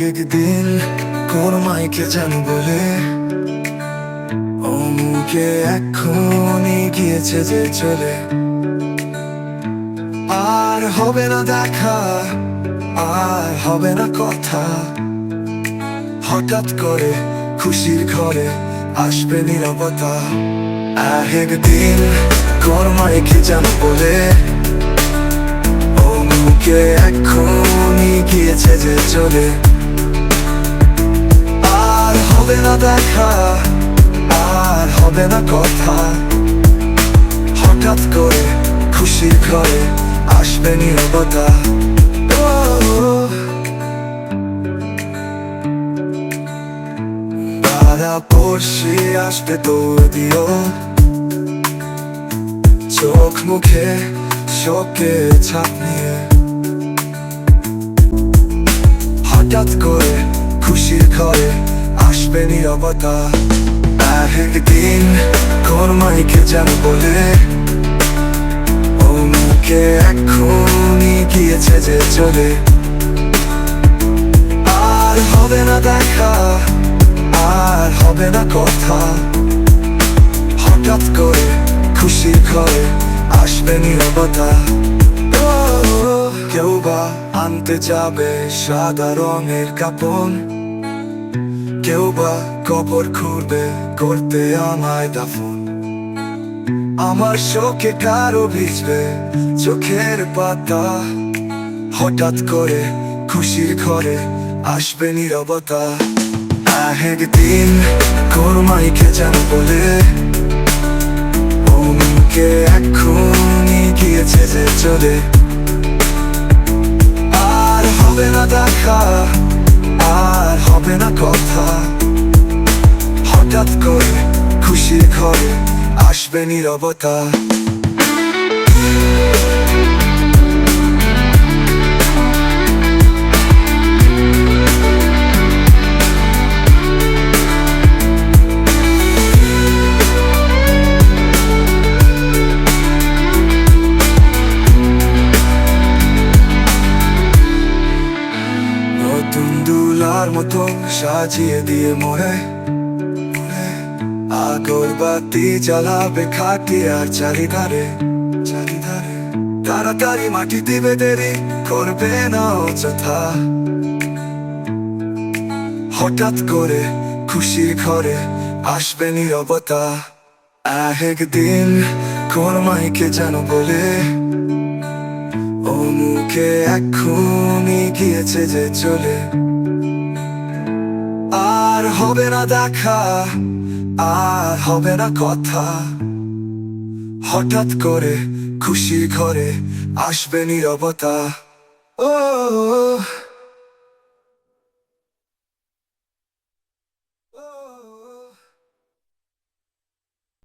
একদিন কোন মাইকে যেন বলে? অমুকে এখনই গিয়েছে যে চলে। আর হবে না দেখা, আর হবে না কথা। হঠাৎ করে খুশির ঘরে আসবে নিরবতা। আর একদিন কোন মাইকে যেন বলে? অমুকে এখনই গিয়েছে যে চলে। হবে না দেখা, আর হবে না কথা। হঠাৎ করে খুশির ঘরে আসবে নিরবতা। পাড়া পড়শি আসবে দিও। চোখ মুখে শোকে ছাপ নিয়ে। হঠাৎ করে খুশির ঘরে আসবে নিরবতা আর একদিন কোন মাইকে যেন বলে ও মুখে এখনই গিয়েছে যে চলে। আর হবে না দেখা, আর হবে না কথা। হঠাৎ করে খুশির ঘরে আসবে নিরবতা কেউ বা আনতে যাবে সাদা রঙের কাপড়। কেউ বা কবর খুঁড়বে করতে আমায় দাফন। আমার শোকে কারও ভিজবে চোখের পাতা। হঠাৎ করে খুশির ঘরে আসবে নিরবতা। একদিন কোন মাইকে যেন বলে অমুকে এখনই গিয়েছে যে চলে। আর হবে না দেখা। হবে না কথা। হঠাৎ করে খুশির ঘরে আসবে নিরবতা। নতুন দুলার মতো সাজিয়ে দিয়ে মোড়ে আগরবাতি জ্বালাবে খাটি আর চারিধারে চারিধারে। তাড়াতাড়ি মাটি দিবে দেরি করবে না অযথা। হঠাৎ করে খুশির ঘরে আসবে নিরবতা। একদিন কোন মাইকে যেন বলে মুখে এখনই গিয়েছে যে চলে। আর হবে না দেখা, আর হবে না কথা। হঠাৎ করে খুশি ঘরে আসবে নিরবতা। ও